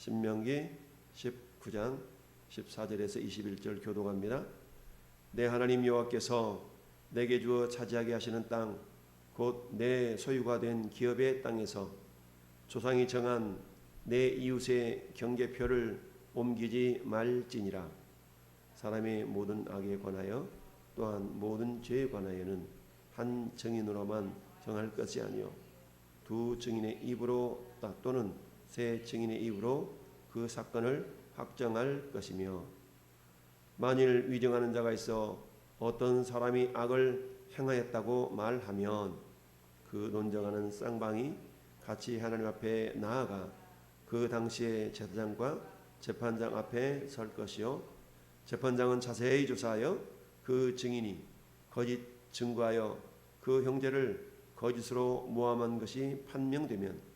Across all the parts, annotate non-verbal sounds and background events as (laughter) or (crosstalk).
신명기 19장 14절에서 21절 교독합니다. 내 하나님 여호와께서 내게 주어 차지하게 하시는 땅 곧 내 소유가 된 기업의 땅에서 조상이 정한 내 이웃의 경계표를 옮기지 말지니라 사람의 모든 악에 관하여 또한 모든 죄에 관하여는 한 증인으로만 정할 것이 아니요 두 증인의 입으로 또는 세 증인의 입으로 그 사건을 확정할 것이며 만일 위정하는 자가 있어 어떤 사람이 악을 행하였다고 말하면 그 논정하는 쌍방이 같이 하나님 앞에 나아가 그 당시에 제사장과 재판장 앞에 설 것이요. 재판장은 자세히 조사하여 그 증인이 거짓 증거하여 그 형제를 거짓으로 모함한 것이 판명되면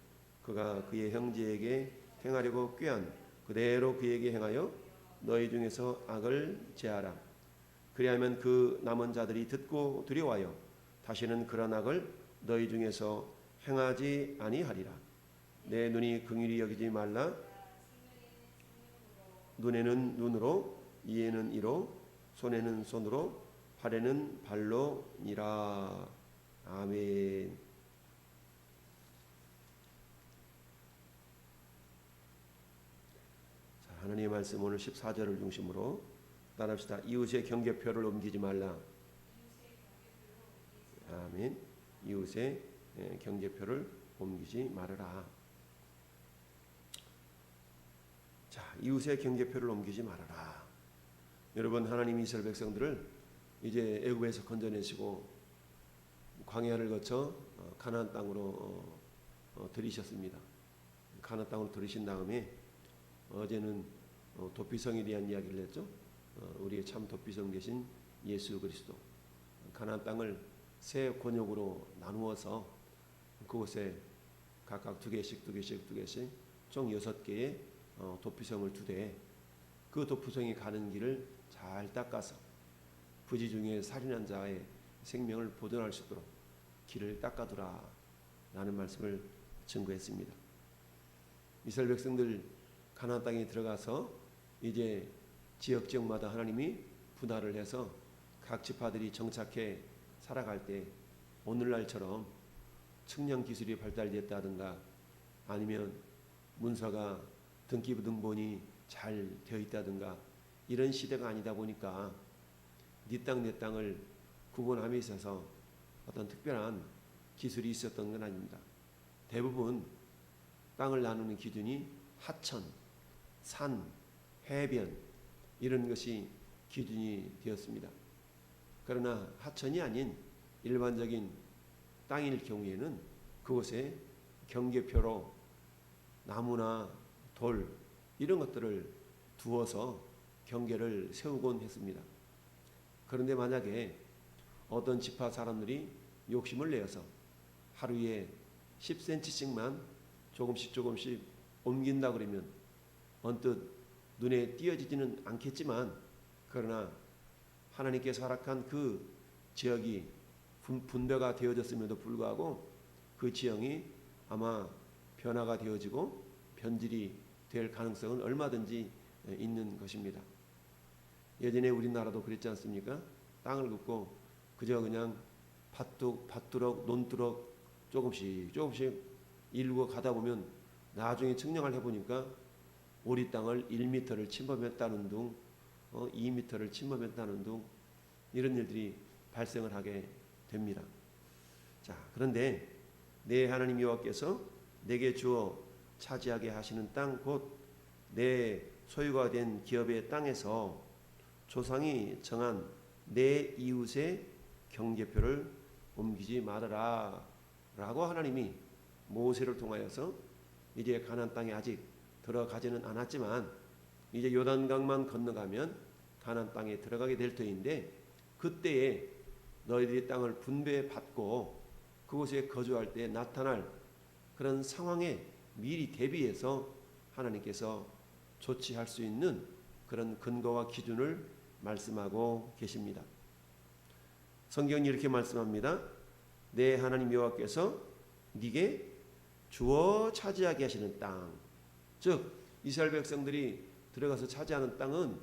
그가 그의 형제에게 행하려고 꾀한 그대로 그에게 행하여 너희 중에서 악을 제하라. 그리하면 그 남은 자들이 듣고 두려워하여 다시는 그런 악을 너희 중에서 행하지 아니하리라. 내 눈이 긍휼히 여기지 말라. 눈에는 눈으로 이에는 이로 손에는 손으로 팔에는 발로니라. 아멘. 자, 하나님의 말씀 오늘 14절을 중심으로 따라합시다. 이웃의 경계표를 옮기지 말라. 아멘. 이웃의 예, 경계표를 옮기지 말아라. 자, 이웃의 경계표를 옮기지 말아라. 여러분 하나님 이스라엘 백성들을 이제 애굽에서 건져내시고 광야를 거쳐 어, 가나안 땅으로 어, 어, 들이셨습니다. 가나안 땅으로 들이신 다음에 어제는 어, 도피성에 대한 이야기를 했죠. 어, 우리의 참 도피성 되신 예수 그리스도 가나안 땅을 세 권역으로 나누어서 그곳에 각각 두 개씩 두 개씩 두 개씩 총 여섯 개의 어, 도피성을 두되 그 도피성이 가는 길을 잘 닦아서 부지 중에 살인한 자의 생명을 보존할 수 있도록 길을 닦아두라 라는 말씀을 증거했습니다. 이스라엘 백성들 가나안 땅에 들어가서 이제 지역 지역마다 하나님이 분할을 해서 각 지파들이 정착해 살아갈 때 오늘날처럼 측량 기술이 발달됐다든가 아니면 문서가 등기부 등본이 잘 되어 있다든가 이런 시대가 아니다 보니까 네 땅 내 땅을 구분함에 있어서 어떤 특별한 기술이 있었던 건 아닙니다. 대부분 땅을 나누는 기준이 하천, 산, 해변 이런 것이 기준이 되었습니다. 그러나 하천이 아닌 일반적인 땅일 경우에는 그곳에 경계표로 나무나 돌 이런 것들을 두어서 경계를 세우곤 했습니다. 그런데 만약에 어떤 지파 사람들이 욕심을 내어서 하루에 10cm씩만 조금씩 조금씩 옮긴다 그러면 언뜻 눈에 띄어지지는 않겠지만 그러나 하나님께서 허락한 그 지역이 분배가 되어졌음에도 불구하고 그 지형이 아마 변화가 되어지고 변질이 될 가능성은 얼마든지 있는 것입니다. 예전에 우리나라도 그랬지 않습니까? 땅을 긋고 그저 그냥 밭둑, 밭두럭, 논두럭 조금씩 조금씩 일구 가다 보면 나중에 측량을 해보니까 우리 땅을 1m를 침범했다는 둥, 어, 2m를 침범했다는 둥 이런 일들이 발생을 하게 됩니다. 자, 그런데 내 하나님 여호와께서 내게 주어 차지하게 하시는 땅 곧 내 소유가 된 기업의 땅에서 조상이 정한 내 이웃의 경계표를 옮기지 말아라 라고 하나님이 모세를 통하여서 이제 가나안 땅에 아직 들어가지는 않았지만 이제 요단강만 건너가면 가나안 땅에 들어가게 될 터인데 그때에 너희들이 땅을 분배받고 그곳에 거주할 때 나타날 그런 상황에 미리 대비해서 하나님께서 조치할 수 있는 그런 근거와 기준을 말씀하고 계십니다. 성경이 이렇게 말씀합니다. 내 하나님 여호와께서 네게 주어 차지하게 하시는 땅, 즉 이스라엘 백성들이 들어가서 차지하는 땅은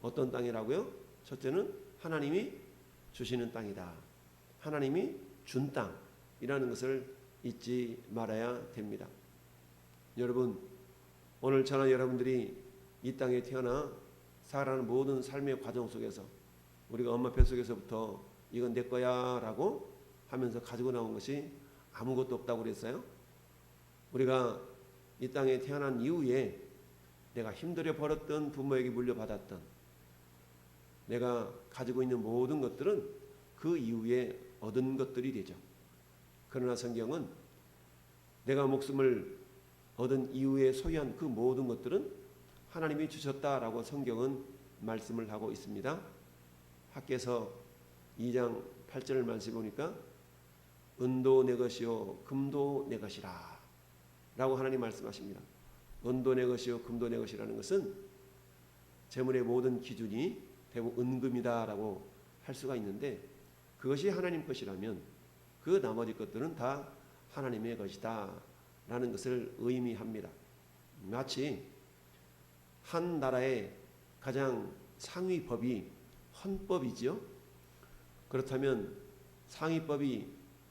어떤 땅이라고요? 첫째는 하나님이 주시는 땅이다. 하나님이 준 땅이라는 것을 잊지 말아야 됩니다. 여러분 오늘 저는 여러분들이 이 땅에 태어나 살아가는 모든 삶의 과정 속에서 우리가 엄마 뱃속에서부터 이건 내 거야라고 하면서 가지고 나온 것이 아무것도 없다고 그랬어요. 우리가 이 땅에 태어난 이후에 내가 힘들여 벌었던 부모에게 물려받았던 내가 가지고 있는 모든 것들은 그 이후에 얻은 것들이 되죠. 그러나 성경은 내가 목숨을 얻은 이후에 소유한 그 모든 것들은 하나님이 주셨다라고 성경은 말씀을 하고 있습니다. 학계서 2장 8절 말씀 보니까 은도 내 것이요 금도 내 것이라 라고 하나님 말씀하십니다. 내 것이요 내 것이라는 것은 재물의 모든 기준이 대부분 은금이다라고 할 수가 있는데 그것이 하나님 것이라면 그 나머지 것들은 다 하나님의 것이다 라는 것을 의미합니다. 마치 한 나라의 가장 상위 법이 헌법이지요. 그렇다면 상위법이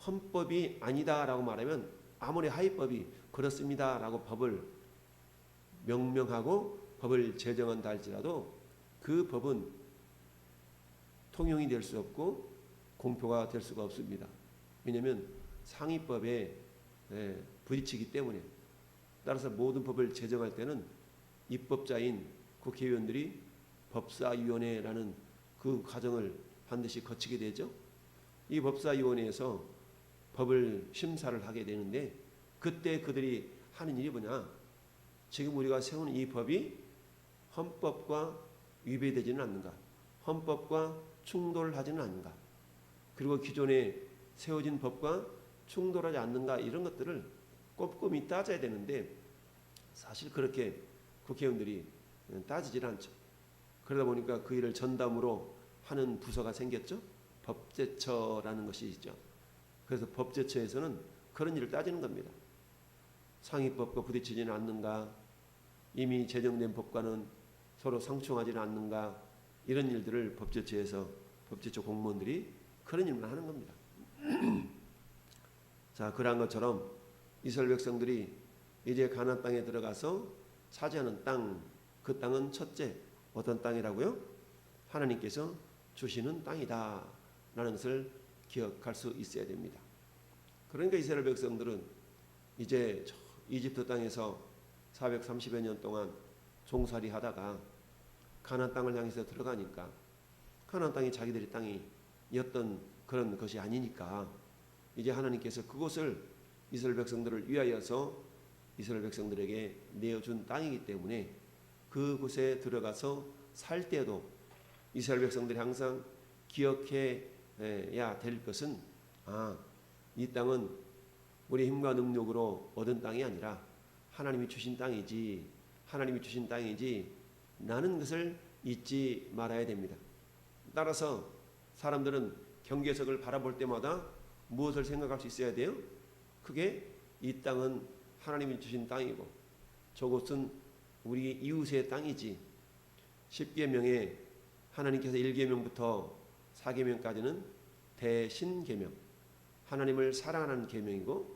헌법이 아니다라고 말하면 아무리 하위법이 그렇습니다라고 법을 명명하고 법을 제정한다 할지라도 그 법은 통용이 될 수 없고 공표가 될 수가 없습니다. 왜냐하면 상위법에 예, 부딪히기 때문에 따라서 모든 법을 제정할 때는 입법자인 국회의원들이 법사위원회라는 그 과정을 반드시 거치게 되죠. 이 법사위원회에서 법을 심사를 하게 되는데 그때 그들이 하는 일이 뭐냐? 지금 우리가 세우는 이 법이 헌법과 위배되지는 않는가? 헌법과 충돌하지는 않는가? 그리고 기존에 세워진 법과 충돌하지 않는가? 이런 것들을 꼼꼼히 따져야 되는데 사실 그렇게 국회의원들이 따지질 않죠. 그러다 보니까 그 일을 전담으로 하는 부서가 생겼죠. 법제처라는 것이 있죠. 그래서 법제처에서는 그런 일을 따지는 겁니다. 상위법과 부딪히지는 않는가? 이미 제정된 법과는 서로 상충하지는 않는가? 이런 일들을 법제처에서 법제처 공무원들이 그런 일만 하는 겁니다. (clears throat) 자, 그러한 것처럼 이스라엘 백성들이 이제 가나안 땅에 들어가서 차지하는 땅, 그 땅은 첫째 어떤 땅이라고요? 하나님께서 주시는 땅이다. 라는 것을 기억할 수 있어야 됩니다. 그러니까 이스라엘 백성들은 이제 이집트 땅에서 430여 년 동안 종살이 하다가 가나안 땅을 향해서 들어가니까 가나안 땅이 자기들의 땅이었던 그런 것이 아니니까 이제 하나님께서 그곳을 이스라엘 백성들을 위하여서 이스라엘 백성들에게 내어준 땅이기 때문에 그곳에 들어가서 살 때도 이스라엘 백성들이 항상 기억해야 될 것은 아, 이 땅은 우리 힘과 능력으로 얻은 땅이 아니라 하나님이 주신 땅이지 하나님이 주신 땅이지 나는 것을 잊지 말아야 됩니다. 따라서 사람들은 경계석을 바라볼 때마다 무엇을 생각할 수 있어야 돼요? 그게 이 땅은 하나님이 주신 땅이고 저곳은 우리 이웃의 땅이지. 10계명에 하나님께서 1계명부터 4계명까지는 대신 계명. 하나님을 사랑하는 계명이고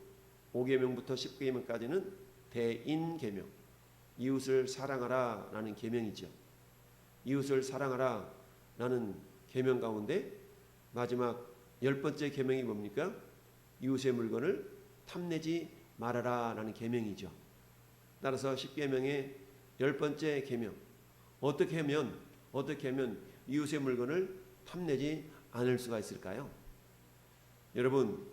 5계명부터 10계명까지는 대인계명. 이웃을 사랑하라 라는 계명이죠. 이웃을 사랑하라 라는 계명 가운데 마지막 열 번째 계명이 뭡니까? 이웃의 물건을 탐내지 말아라 라는 계명이죠. 따라서 10계명의 열 번째 계명 어떻게 하면 어떻게 하면 이웃의 물건을 탐내지 않을 수가 있을까요? 여러분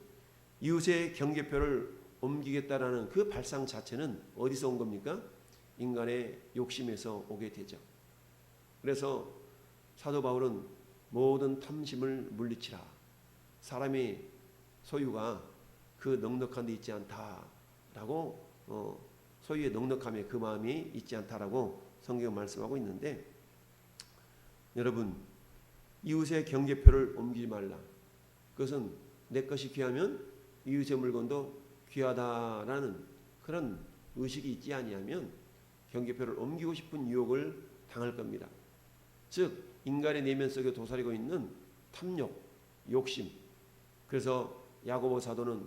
이웃의 경계표를 옮기겠다라는 그 발상 자체는 어디서 온 겁니까? 인간의 욕심에서 오게 되죠. 그래서 사도 바울은 모든 탐심을 물리치라. 사람의 소유가 그 넉넉한 데 있지 않다라고 어, 소유의 넉넉함에 그 마음이 있지 않다라고 성경 말씀하고 있는데 여러분 이웃의 경계표를 옮기지 말라. 그것은 내 것이 귀하면 이웃의 물건도 귀하다라는 그런 의식이 있지 아니하면 경계표를 옮기고 싶은 유혹을 당할 겁니다. 즉 인간의 내면 속에 도사리고 있는 탐욕, 욕심. 그래서 야고보 사도는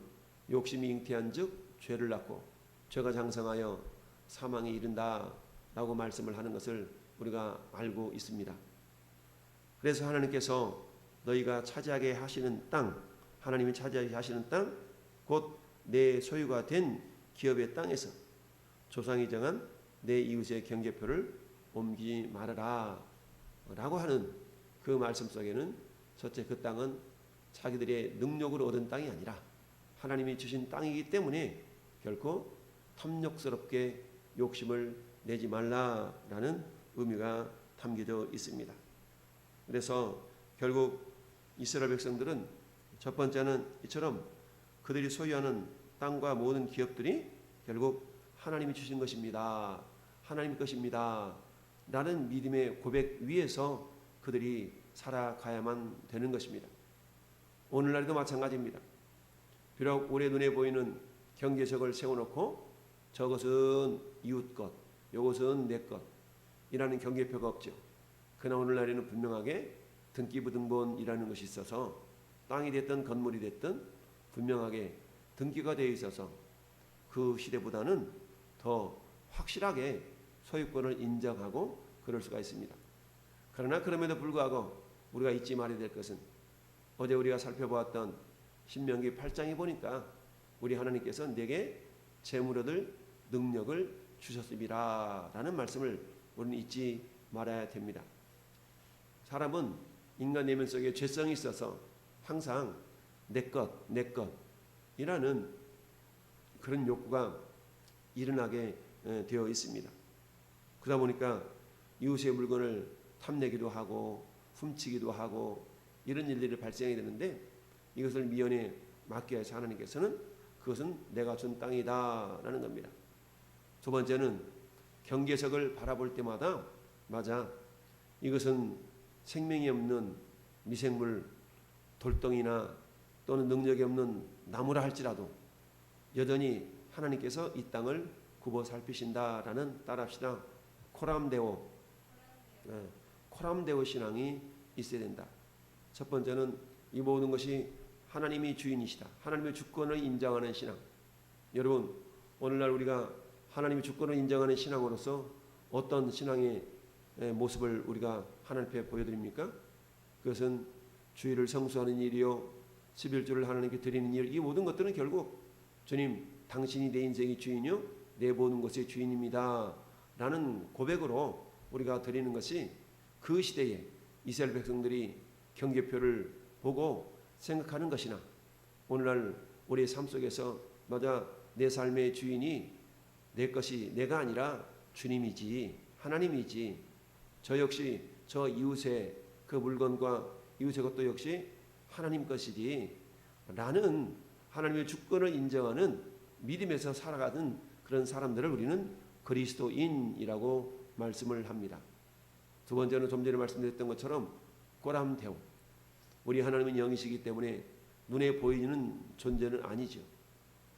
욕심이 잉태한즉 죄를 낳고 죄가 장성하여 사망에 이른다라고 말씀을 하는 것을 우리가 알고 있습니다. 그래서 하나님께서 너희가 차지하게 하시는 땅, 하나님이 차지하게 하시는 땅, 곧 내 소유가 된 기업의 땅에서 조상이 정한 내 이웃의 경계표를 옮기지 말아라 라고 하는 그 말씀 속에는 첫째 그 땅은 자기들의 능력으로 얻은 땅이 아니라 하나님이 주신 땅이기 때문에 결코 탐욕스럽게 욕심을 내지 말라라는 의미가 담겨져 있습니다. 그래서 결국 이스라엘 백성들은 첫 번째는 이처럼 그들이 소유하는 땅과 모든 기업들이 결국 하나님이 주신 것입니다. 하나님 것입니다. 라는 믿음의 고백 위에서 그들이 살아가야만 되는 것입니다. 오늘날도 마찬가지입니다. 비록 우리 눈에 보이는 경계석을 세워놓고 저것은 이웃 것, 이것은 내 것, 이라는 경계표가 없죠. 그러나 오늘날에는 분명하게 등기부등본이라는 것이 있어서 땅이 됐든 건물이 됐든 분명하게 등기가 되어 있어서 그 시대보다는 더 확실하게 소유권을 인정하고 그럴 수가 있습니다. 그러나 그럼에도 불구하고 우리가 잊지 말아야 될 것은 어제 우리가 살펴보았던 신명기 8장에 보니까 우리 하나님께서 내게 재물 얻을 능력을 주셨습니다 라는 말씀을 우리는 잊지 말아야 됩니다. 사람은 인간 내면 속에 죄성이 있어서 항상 내 것, 내 것이라는 그런 욕구가 일어나게 되어 있습니다. 그러다 보니까 이웃의 물건을 탐내기도 하고 훔치기도 하고 이런 일들이 발생이 되는데 이것을 미연에 맡겨야 해서 하나님께서는 그것은 내가 준 땅이다라는 겁니다. 두 번째는 경계석을 바라볼 때마다 맞아 이것은 생명이 없는 미생물 돌덩이나 또는 능력이 없는 나무라 할지라도 여전히 하나님께서 이 땅을 굽어 살피신다라는 따라합시다. 코람데오 네, 코람데오 신앙이 있어야 된다. 첫 번째는 이 모든 것이 하나님이 주인이시다. 하나님의 주권을 인정하는 신앙. 여러분 오늘날 우리가 하나님의 주권을 인정하는 신앙으로서 어떤 신앙의 모습을 우리가 하나님 앞에 보여드립니까? 그것은 주의를 성수하는 일이요, 11주를 하나님께 드리는 일, 이 모든 것들은 결국 주님, 당신이 내 인생의 주인이요, 내 모든 것의 주인입니다. 라는 고백으로 우리가 드리는 것이 그 시대에 이스라엘 백성들이 경계표를 보고 생각하는 것이나 오늘날 우리의 삶 속에서 맞아 내 삶의 주인이 내 것이 내가 아니라 주님이지 하나님이지 저 역시 저 이웃의 그 물건과 이웃의 것도 역시 하나님 것이지 라는 하나님의 주권을 인정하는 믿음에서 살아가는 그런 사람들을 우리는 그리스도인이라고 말씀을 합니다. 두 번째는 좀 전에 말씀드렸던 것처럼 꼬람대오 우리 하나님은 영이시기 때문에 눈에 보이는 존재는 아니죠.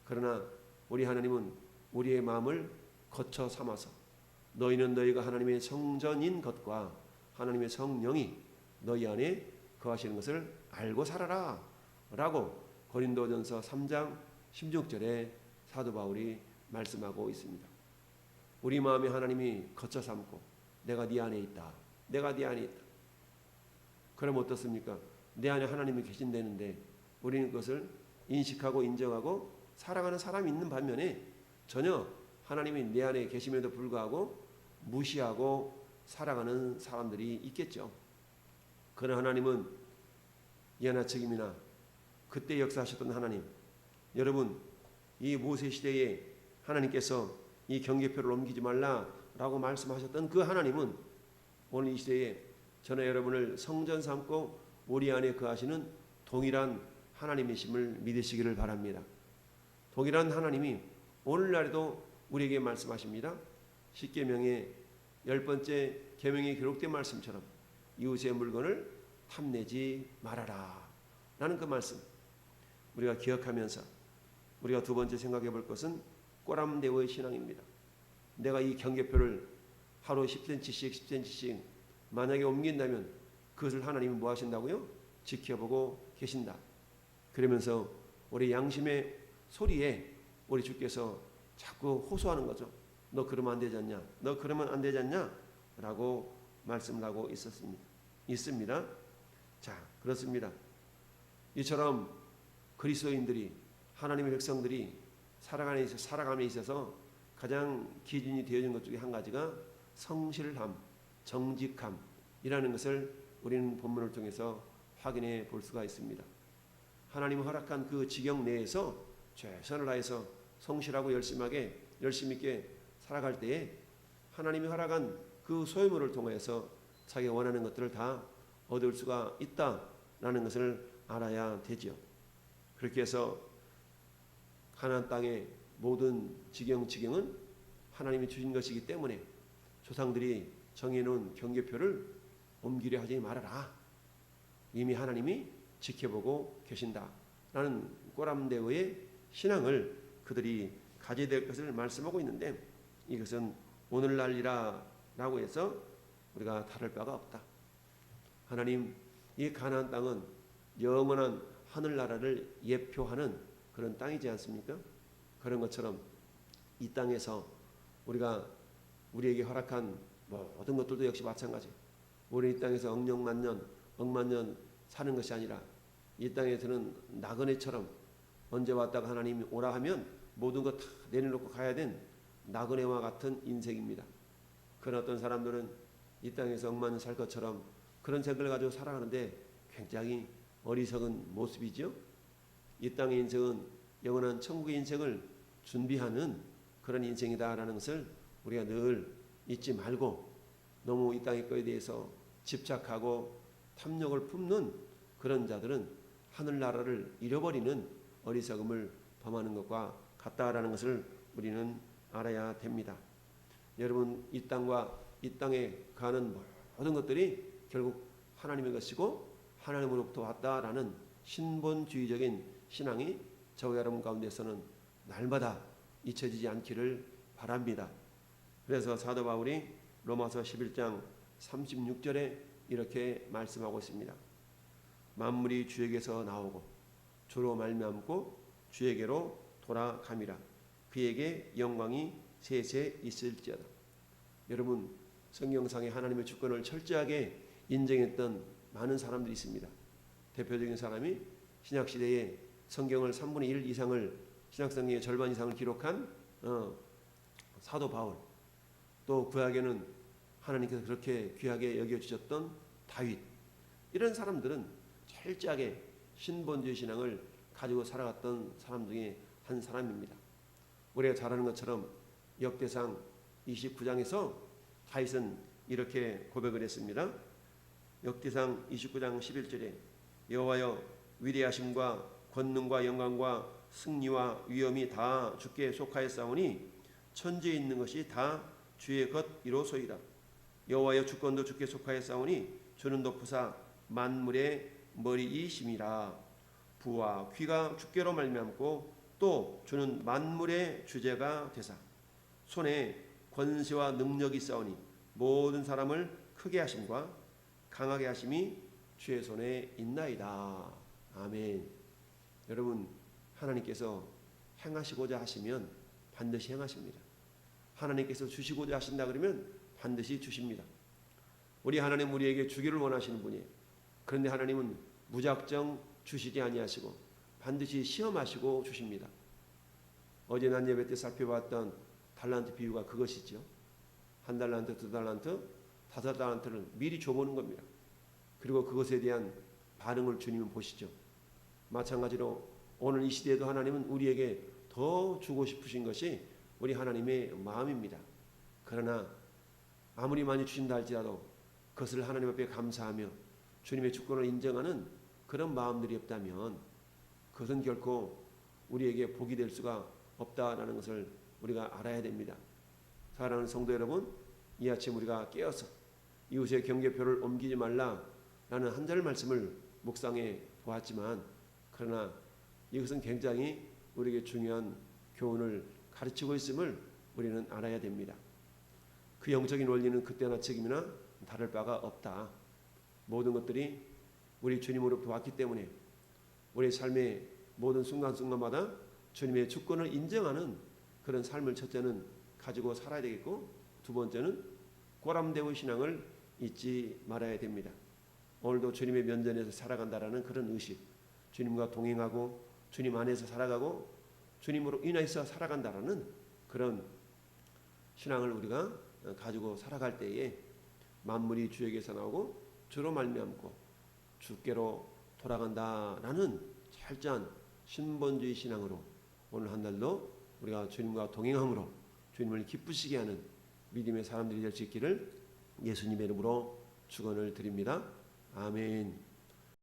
그러나 우리 하나님은 우리의 마음을 거쳐 삼아서 너희는 너희가 하나님의 성전인 것과 하나님의 성령이 너희 안에 거하시는 것을 알고 살아라 라고 고린도전서 3장 16절에 사도 바울이 말씀하고 있습니다. 우리 마음에 하나님이 거쳐 삼고 내가 네 안에 있다. 내가 네 안에 있다. 그럼 어떻습니까? 내 안에 하나님이 계신다는데 우리는 그것을 인식하고 인정하고 살아가는 사람이 있는 반면에 전혀 하나님이 내 안에 계심에도 불구하고 무시하고 살아가는 사람들이 있겠죠. 그러나 하나님은 예나 책임이나 그때 역사하셨던 하나님, 여러분 이 모세 시대에 하나님께서 이 경계표를 옮기지 말라라고 말씀하셨던 그 하나님은 오늘 이 시대에 저는 여러분을 성전 삼고 우리 안에 거하시는 동일한 하나님이심을 믿으시기를 바랍니다. 동일한 하나님이 오늘날에도 우리에게 말씀하십니다. 십계명의 열 번째 계명에 기록된 말씀처럼 이웃의 물건을 탐내지 말아라. 라는 그 말씀 우리가 기억하면서 우리가 두 번째 생각해 볼 것은 꼬람대오의 신앙입니다. 내가 이 경계표를 하루 10cm씩 10cm씩 만약에 옮긴다면 그것을 하나님은 뭐 하신다고요? 지켜보고 계신다. 그러면서 우리 양심의 소리에 우리 주께서 자꾸 호소하는 거죠. 너 그러면 안 되지 않냐? 너 그러면 안 되지 않냐? 라고 말씀을 하고 있었습니다. 있습니다. 자, 그렇습니다. 이처럼 그리스도인들이 하나님의 백성들이 살아가는 있어 살아감에 있어서 가장 기준이 되어진 것 중에 한 가지가 성실함, 정직함이라는 것을 우리는 본문을 통해서 확인해 볼 수가 있습니다. 하나님이 허락한 그 지경 내에서 최선을 다해서 성실하고 열심하게 열심 있게 살아갈 때에 하나님이 허락한 그 소유물을 통해서 자기가 원하는 것들을 다 얻을 수가 있다라는 것을 알아야 되지요. 그렇게 해서 가나안 땅의 모든 지경 지경은 하나님이 주신 것이기 때문에 조상들이 정해놓은 경계표를 옮기려 하지 말아라. 이미 하나님이 지켜보고 계신다라는 꼬람대의 신앙을 그들이 가져야 될 것을 말씀하고 있는데 이것은 오늘날이라라고 해서 우리가 다를 바가 없다. 하나님 이 가나안 땅은 영원한 하늘 나라를 예표하는 그런 땅이지 않습니까? 그런 것처럼 이 땅에서 우리가 우리에게 허락한 모든 것들도 역시 마찬가지. 우리 이 땅에서 억년만년, 억만년 사는 것이 아니라 이 땅에 드는 나그네처럼 언제 왔다가 하나님이 오라 하면 모든 것 다 내려놓고 가야 된 나그네와 같은 인생입니다. 그런 어떤 사람들은 이 땅에서 억만년 살 것처럼 그런 생각을 가지고 살아가는데 굉장히 어리석은 모습이죠. 이 땅의 인생은 영원한 천국의 인생을 준비하는 그런 인생이다라는 것을 우리가 늘 잊지 말고 너무 이 땅의 거에 대해서 집착하고 탐욕을 품는 그런 자들은 하늘나라를 잃어버리는 어리석음을 범하는 것과 같다라는 것을 우리는 알아야 됩니다. 여러분 이 땅과 이 땅에 가는 모든 것들이 결국 하나님의 것이고 하나님으로부터 왔다라는 신본주의적인 신앙이 저와 여러분 가운데서는 날마다 잊혀지지 않기를 바랍니다. 그래서 사도 바울이 로마서 11장 36절에 이렇게 말씀하고 있습니다. 만물이 주에게서 나오고 주로 말미암고 주에게로 돌아감이라 그에게 영광이 세세 있을지어다. 여러분 성경상에 하나님의 주권을 철저하게 인정했던 많은 사람들이 있습니다. 대표적인 사람이 신약 시대에 성경을 3분의 1 이상을 신약 성경의 절반 이상을 기록한 어, 사도 바울. 또 구약에는 하나님께서 그렇게 귀하게 여겨 주셨던 다윗. 이런 사람들은 철저하게 신본주의 신앙을 가지고 살아갔던 사람 중에 한 사람입니다. 우리가 잘 아는 것처럼 역대상 29장에서 다윗은 이렇게 고백을 했습니다. 역대상 29장 11절에 여호와여 위대하심과 권능과 영광과 승리와 위엄이 다 주께 속하였사오니 천지에 있는 것이 다 주의 것이로소이다. 여호와여 주권도 주께 속하였사오니 주는 높으사 만물의 머리이심이라. 부와 귀가 주께로 말미암고 또 주는 만물의 주제가 되사 손에 권세와 능력이 있사오니 모든 사람을 크게 하심과 강하게 하심이 주의 손에 있나이다. 아멘. 여러분 하나님께서 행하시고자 하시면 반드시 행하십니다. 하나님께서 주시고자 하신다 그러면 반드시 주십니다. 우리 하나님 우리에게 주기를 원하시는 분이에요. 그런데 하나님은 무작정 주시지 아니하시고 반드시 시험하시고 주십니다. 어제 난 예배 때 살펴봤던 달란트 비유가 그것이죠. 한 달란트, 두 달란트, 달란트를 미리 줘보는 겁니다. 그리고 그것에 대한 반응을 주님은 보시죠. 마찬가지로 오늘 이 시대에도 하나님은 우리에게 더 주고 싶으신 것이 우리 하나님의 마음입니다. 그러나 아무리 많이 주신다 할지라도 그것을 하나님 앞에 감사하며 주님의 주권을 인정하는 그런 마음들이 없다면 그것은 결코 우리에게 복이 될 수가 없다라는 것을 우리가 알아야 됩니다. 사랑하는 성도 여러분, 이 아침 우리가 깨어서 이웃의 경계표를 옮기지 말라라는 한 절 말씀을 묵상해 보았지만 그러나 이것은 굉장히 우리에게 중요한 교훈을 가르치고 있음을 우리는 알아야 됩니다. 그 영적인 원리는 그때나 지금이나 다를 바가 없다. 모든 것들이 우리 주님으로부터 왔기 때문에 우리 삶의 모든 순간순간마다 주님의 주권을 인정하는 그런 삶을 첫째는 가지고 살아야 되겠고 두 번째는 꼬람대의 신앙을 잊지 말아야 됩니다. 오늘도 주님의 면전에서 살아간다라는 그런 의식, 주님과 동행하고 주님 안에서 살아가고 주님으로 인해서 살아간다라는 그런 신앙을 우리가 가지고 살아갈 때에 만물이 주에게서 나오고 주로 말미암고 주께로 돌아간다라는 철저한 신본주의 신앙으로 오늘 한 달도 우리가 주님과 동행함으로 주님을 기쁘시게 하는 믿음의 사람들이 될 수 있기를 예수님의 이름으로 축원을 드립니다. 아멘.